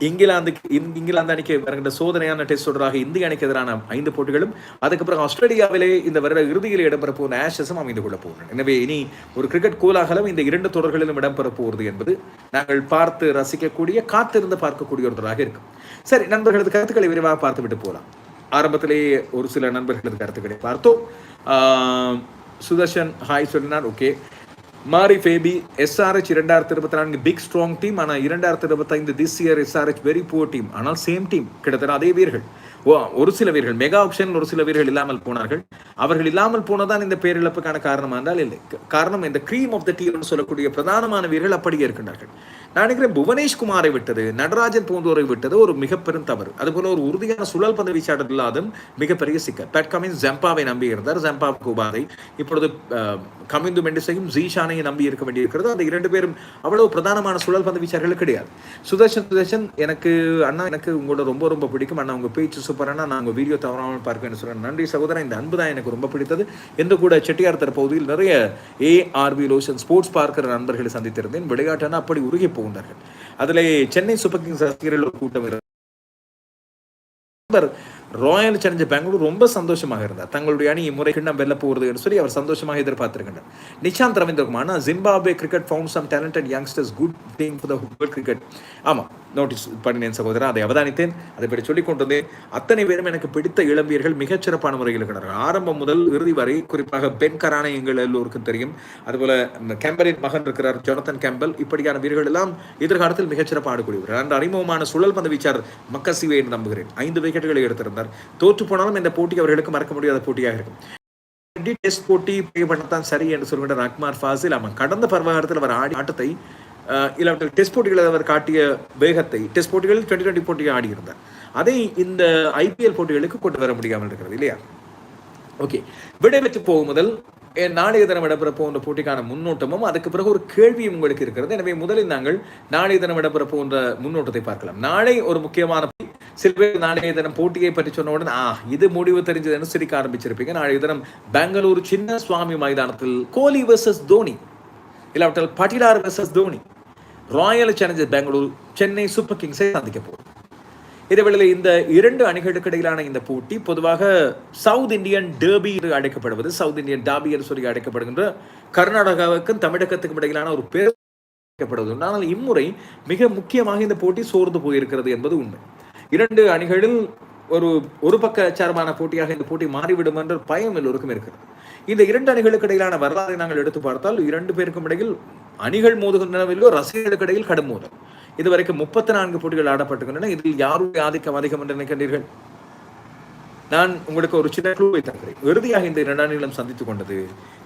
இங்கிலாந்துக்கு இந்~ இங்கிலாந்து அணிக்கு வருகின்ற சோதனையான டெஸ்ட் தொடராக இந்திய அணிக்கு எதிரான ஐந்து போட்டிகளும் அதுக்கப்புறம் ஆஸ்திரேலியாவிலே இந்த வருட இறுதியில் இடம்பெற போகிற ஆஷஸும் அமைந்து கொள்ள போகிறோம் எனவே இனி ஒரு கிரிக்கெட் கோலாகலம் இந்த இரண்டு தொடர்களிலும் இடம்பெற போகிறது என்பது நாங்கள் பார்த்து ரசிக்கக்கூடிய காத்திருந்து பார்க்கக்கூடிய ஒருத்தராக இருக்கும். சரி நண்பர்களது கருத்துக்களை விரைவாக பார்த்துவிட்டு போகலாம் ஆரம்பத்திலேயே ஒரு சில நண்பர்களது கருத்துக்களை பார்த்தோம். சுதர்ஷன் ஹாய் சொன்னார் ஓகே. மாரி ஃபேபி எஸ்ஆர்ஹெச் இரண்டாயிரத்தி இருபத்தி நான்கு பிக் ஸ்ட்ராங் டீம் ஆனால் இரண்டாயிரத்தி இருபத்தைந்து this year SRH very poor team ஆனால் சேம் டீம் கிட்டத்தட்ட அதே வீரர்கள். ஒரு சில வீரர்கள் மெகா ஆப்ஷன் ஒரு சில வீரர்கள் இல்லாமல் போனார்கள். அவர்கள் இல்லாமல் போனதான் இந்த பேரிழப்புக்கான காரணமாக இருந்தால் இல்லை. காரணம் இந்த க்ரீம் ஆஃப் த டீம் சொல்லக்கூடிய பிரதானமான வீரர்கள் அப்படியே இருக்கின்றார்கள். நான் நினைக்கிறேன் புவனேஷ்குமாரை விட்டது நடராஜன் போன்றோரை விட்டது ஒரு மிக பெரும் தவறு. அதுபோல ஒரு உறுதியான சுழல் பந்து வீச்சாளர் இல்லாதும் மிகப்பெரிய சிக்கல். பேட் கமின்ஸ் ஜம்பாவை நம்பி இருந்தார் ஜம்பாவுக்கு உபாதை இப்பொழுது கமிந்து மெண்டிசையும் ஜீஷானையும் நம்பி இருக்க வேண்டியிருக்கிறது. அந்த இரண்டு பேரும் அவ்வளவு பிரதானமான சுழல் பந்து வீச்சாளர்கள் கிடையாது. சுதர்ஷன் சுதர்ஷன் எனக்கு அண்ணா எனக்கு உங்களோட ரொம்ப ரொம்ப பிடிக்கும். அண்ணா உங்க பேச்சு சூப்பரான நான் உங்கள் வீடியோ தவறாமல் பார்ப்பேன்னு சொல்றேன். நன்றி சகோதரன் இந்த அன்பு தான் எனக்கு ரொம்ப பிடித்தது. என்று கூட செட்டியார் தர பகுதியில் நிறைய ஏஆர்பி லோஷன் ஸ்போர்ட்ஸ் பார்க்கிற நண்பர்களை சந்தித்திருந்தேன். விளையாட்டுனா அப்படி உருகி போகின்றார்கள் அதில் சென்னை சூப்பர் கிங்ஸ் ரசிகர்கள் ஒரு கூட்டம் இருந்தது. நண்பர் ராயல் சேலஞ்சர் பெங்களூர் ரொம்ப சந்தோஷமாக இருந்தார். தங்களுடைய அணி இம்முறை கிண்ணம் வெல்ல போகிறது என்று சொல்லி அவர் சந்தோஷமாக எதிர்பார்த்திருக்கின்றார் நிஷாந்த் ரவீந்திரகுமார் ஆனால் Zimbabwe cricket found some talented youngsters good team for the world cricket ஆமாம். நோட்டீஸ் பண்ணினேன் சகோதரன் அதை அவதானித்தேன் அதை பற்றி சொல்லிக் கொண்டிருந்தேன். அத்தனை பேரும் எனக்கு பிடித்த இளம்பியர்கள் மிகச்சிறப்பான முறையில் இருக்கிறார்கள். ஆரம்பம் முதல் இறுதி வரை குறிப்பாக பெண் கரானை எங்கள் எல்லோருக்கும் தெரியும். அதுபோல இந்த கேம்பலின் மகன் இருக்கிறார் ஜொனத்தன் கேம்பல். இப்படியான வீரர்கள் எல்லாம் எதிர்காலத்தில் மிகச்சிறப்பாக ஆடக்கூடியவர் அந்த அறிமுகமான சுழல் பந்து வீச்சார் மக்கசிவே என்று நம்புகிறேன். ஐந்து விக்கெட்டுகளை எடுத்திருந்தார். தோற்று போனாலும் இந்த போட்டி அவர்களுக்கு மறக்க முடியாத போட்டியாக இருக்கும். டெஸ்ட் போட்டி பண்ணத்தான் சரி என்று சொல்கின்ற அக்மார் ஃபாசில் அவன் கடந்த பருவகாலத்தில் அவர் ஆடி ஆட்டத்தை இல்லாவிட்டால் டெஸ்ட் போட்டிகளில் அவர் காட்டிய வேகத்தை டெஸ்ட் போட்டிகளில் டுவெண்ட்டி டுவெண்ட்டி போட்டியை ஆடியிருந்தார். அதை இந்த ஐபிஎல் போட்டிகளுக்கு கொண்டு வர முடியாமல் இருக்கிறது இல்லையா? ஓகே விடைபெற்று போகும் முதல் என் நாளைய தினம் இடம்பெற போன்ற போட்டிக்கான முன்னோட்டமும் அதுக்கு பிறகு ஒரு கேள்வியும் உங்களுக்கு இருக்கிறது. எனவே முதலில் நாங்கள் நாளைய தினம் இடம்பெற போன்ற முன்னோட்டத்தை பார்க்கலாம். நாளை ஒரு முக்கியமான சில பேர் நாளைய தினம் போட்டியை பற்றி சொன்ன உடனே ஆ இது முடிவு தெரிஞ்சதுன்னு சிரிக்க ஆரம்பிச்சிருப்பீங்க. நாளைய தினம் பெங்களூரு சின்ன சுவாமி மைதானத்தில் கோலி வெர்சஸ் தோனி. இல்லாவிட்டால் Patidar versus Dhoni. Royal challengers Bangalore Chennai super கிங்ஸை சந்திக்க போகுது. இதேவேளையில் இந்த இரண்டு அணிகளுக்கு இடையிலான இந்த போட்டி பொதுவாக சவுத் இந்தியன் டேபி என்று அழைக்கப்படுவது சவுத் இந்தியன் டாபி என்று சொல்லி அழைக்கப்படுகின்ற கர்நாடகாவுக்கும் தமிழகத்துக்கும் இடையிலான ஒரு பேர் அழைக்கப்படுவது. ஆனால் இம்முறை மிக முக்கியமாக இந்த போட்டி சோர்ந்து போயிருக்கிறது என்பது உண்மை. இரண்டு அணிகளில் ஒரு ஒரு பக்க சார்பான போட்டியாக இந்த போட்டி மாறிவிடும் என்ற பயம் எல்லோருக்கும் இருக்கிறது. இந்த இரண்டு அணிகளுக்கு இடையிலான வரலாறை நாங்கள் எடுத்து பார்த்தால் இரண்டு பேருக்கும் இடையில் அணிகள் மோதுகின்றனவில்லோ ரசிகர்களுக்கு இடையில் கடும் மோதல். இதுவரைக்கும் முப்பத்தி நான்கு போட்டிகள் ஆடப்பட்டுகின்றன இதில் யாருடைய ஆதிக்கம் அதிகம் என்று நினைக்கின்றீர்கள்? நான் உங்களுக்கு ஒரு சின்ன க்ளூவை தருகிறேன். இறுதியாக இந்த இரண்டு அணிகளும் சந்தித்துக் கொண்டது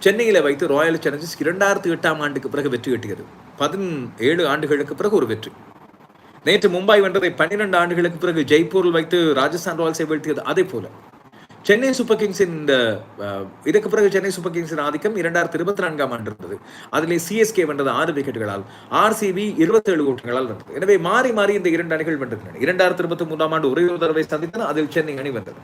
சென்னையில வைத்து ராயல் சேலஞ்சர்ஸ் இரண்டாயிரத்தி எட்டாம் ஆண்டுக்கு பிறகு வெற்றி கட்டியது பதினேழு ஆண்டுகளுக்கு பிறகு ஒரு வெற்றி. நேற்று மும்பை வென்றதை பன்னிரண்டு ஆண்டுகளுக்கு பிறகு ஜெய்ப்பூரில் வைத்து ராஜஸ்தான் ராயல்ஸை வீழ்த்தியது. அதே போல சென்னை சூப்பர் கிங்ஸின் இந்த இதுக்கு பிறகு சென்னை சூப்பர் கிங்ஸின் ஆதிக்கம் இரண்டாயிரத்தி இருபத்தி நான்காம் ஆண்டு இருந்தது அதிலே சிஎஸ்கே வென்றது ஆறு விக்கெட்டுகளால் ஆர்சிபி இருபத்தேழு ஓட்டங்களால் வந்தது எனவே மாறி மாறி இந்த இரண்டு அணிகள் வென்றிருந்தன இரண்டாயிரத்தி இருபத்தி மூன்றாம் ஆண்டு ஒரே ஒரு தடவை சந்தித்தன அதில் சென்னை அணி வந்தது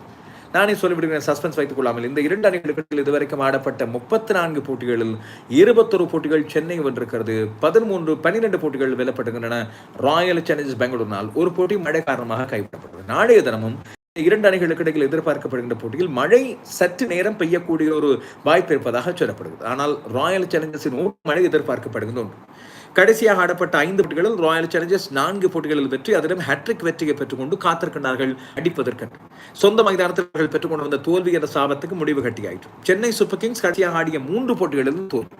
நானே சொல்லிவிடுகிறேன் சஸ்பென்ஸ் வைத்துக் கொள்ளாமல் இந்த இரண்டு அணிகளுக்கு இதுவரைக்கும் ஆடப்பட்ட முப்பத்தி நான்கு போட்டிகளில் இருபத்தொரு போட்டிகள் சென்னை வென்றிருக்கிறது. பதிமூன்று பன்னிரண்டு போட்டிகள் வெல்லப்படுகின்றன ராயல் சேலஞ்சர்ஸ் பெங்களூரினால் ஒரு போட்டி மழை காரணமாக கைவிடப்பட்டது. நாளைய தினமும் இரண்டு அணிகளுக்கு இடையில் எதிர்பார்க்கப்படுகின்ற போட்டியில் மழை சற்று நேரம் பெய்யக்கூடிய ஒரு வாய்ப்பு இருப்பதாக சொல்லப்படுகிறது. ஆனால் ராயல் சேலஞ்சர்ஸின் ஒரு மழை எதிர்பார்க்கப்படுகிறது ஒன்று. கடைசியாக ஆடப்பட்ட ஐந்து போட்டிகளில் ராயல் சேலஞ்சர்ஸ் நான்கு போட்டிகளில் வெற்றி அதிலும் ஹேட்ரிக் வெற்றியை பெற்றுக்கொண்டு காத்திருக்கின்றார்கள் அடிப்பதற்கு சொந்த மைதானத்தில் பெற்றுக்கொண்டு வந்த தோல்வி என்ற சாபத்துக்கு முடிவு கட்டியாயிற்று. சென்னை சூப்பர் கிங்ஸ் கடைசியாக ஆடிய மூன்று போட்டிகளிலும் தோல்வி.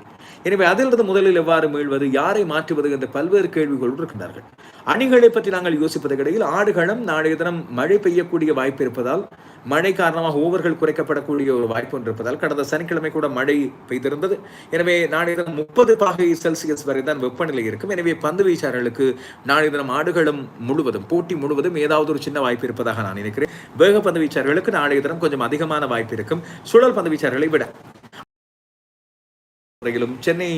எனவே அதிலிருந்து முதலில் எவ்வாறு மீள்வது யாரை மாற்றுவது என்ற பல்வேறு கேள்விகள் இருக்கின்றார்கள். அணிகளை பற்றி நாங்கள் யோசிப்பதற்கு இடையில் ஆடுகளம் நாளைய தினம் மழை பெய்யக்கூடிய வாய்ப்பு இருப்பதால் மழை காரணமாக ஓவர்கள் குறைக்கப்படக்கூடிய ஒரு வாய்ப்பு ஒன்று இருப்பதால் கடந்த சனிக்கிழமை கூட மழை பெய்திருந்தது. எனவே நாளைய தினம் முப்பது பாகை செல்சியஸ் வரை தான் வெப்பநிலை இருக்கும். எனவே பந்து வீச்சாளர்களுக்கு நாளைய தினம் ஆடுகளம் முழுவதும் போட்டி முழுவதும் ஏதாவது ஒரு சின்ன வாய்ப்பு இருப்பதாக நான் நினைக்கிறேன். வேக பந்து வீச்சாளர்களுக்கு நாளைய தினம் கொஞ்சம் அதிகமான வாய்ப்பு இருக்கும். சுழல் பந்து வீச்சாளர்களை விட வரையிலும் சென்னை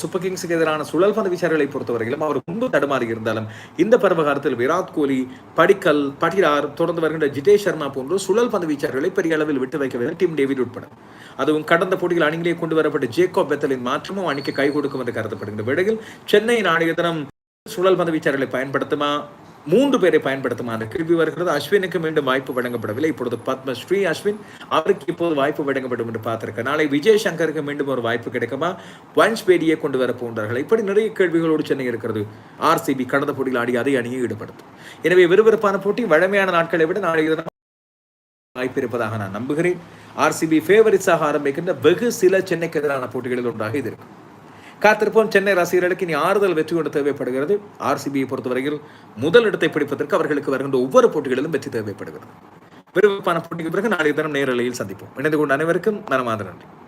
சூப்பர் கிங்ஸுக்கு எதிரான சுழல் பந்து வீச்சாளர்களை பொறுத்தவரையிலும் அவர் முன்பு தடுமாறி இருந்தாலும் இந்த பருவகாலத்தில் விராட் கோலி படிக்கல் படிரார் தொடர்ந்து வருகின்ற ஜிதேஷ் சர்மா போன்ற சுழல் பந்து வீச்சாளர்களை பெரிய அளவில் விட்டு வைக்கவில்லை டீம் டேவிட் உட்பட. அதுவும் கடந்த போட்டியில் அணியிலே கொண்டு வரப்பட்ட ஜேக்கோப் பெத்தலின் மாற்றமும் அணிக்கு கை கொடுக்கும் என்று கருதப்படுகின்ற வேளையில் சென்னை நாளைய தினம் சுழல் பந்து வீச்சாளர்களை பயன்படுத்துமா? மூன்று பேரை பயன்படுத்துமாறு கேள்வி வருகிறது. அஸ்வினுக்கு மீண்டும் வாய்ப்பு வழங்கப்படவில்லை. இப்பொழுது பத்ம ஸ்ரீ அஸ்வின் அவருக்கு இப்போது வாய்ப்பு வழங்கப்படும் என்று பார்த்திருக்க. நாளை விஜய் சங்கருக்கு மீண்டும் ஒரு வாய்ப்பு கிடைக்குமா? வன்ஸ் பேடியை கொண்டு வர போன்றார்கள். இப்படி நிறைய கேள்விகளோடு சென்னை இருக்கிறது. ஆர்சிபி கடந்த போட்டியில் ஆடி அதை அணியை ஈடுபடுத்தும். எனவே விறுவிறுப்பான போட்டி வழமையான நாட்களை விட நாளை வாய்ப்பு இருப்பதாக நான் நம்புகிறேன். ஆர்சிபி ஃபேவரிட்ஸாக ஆரம்பிக்கின்ற வெகு சில சென்னைக்கு எதிரான போட்டிகளில் ஒன்றாக இது இருக்கும். காத்திருப்போம். சென்னை ரசிகர்களுக்கு இனி ஆறுதல் வெற்றி கொண்டு தேவைப்படுகிறது. ஆர்சிபியை பொறுத்தவரையில் முதல் இடத்தை பிடிப்பதற்கு அவர்களுக்கு வருகின்ற ஒவ்வொரு போட்டிகளிலும் வெற்றி தேவைப்படுகிறது. விறுவிறுப்பான போட்டிக்கு பிறகு நாளைய தினம் நேரலையில் சந்திப்போம். இணைந்து கொண்ட அனைவருக்கும் மனமாத நன்றி.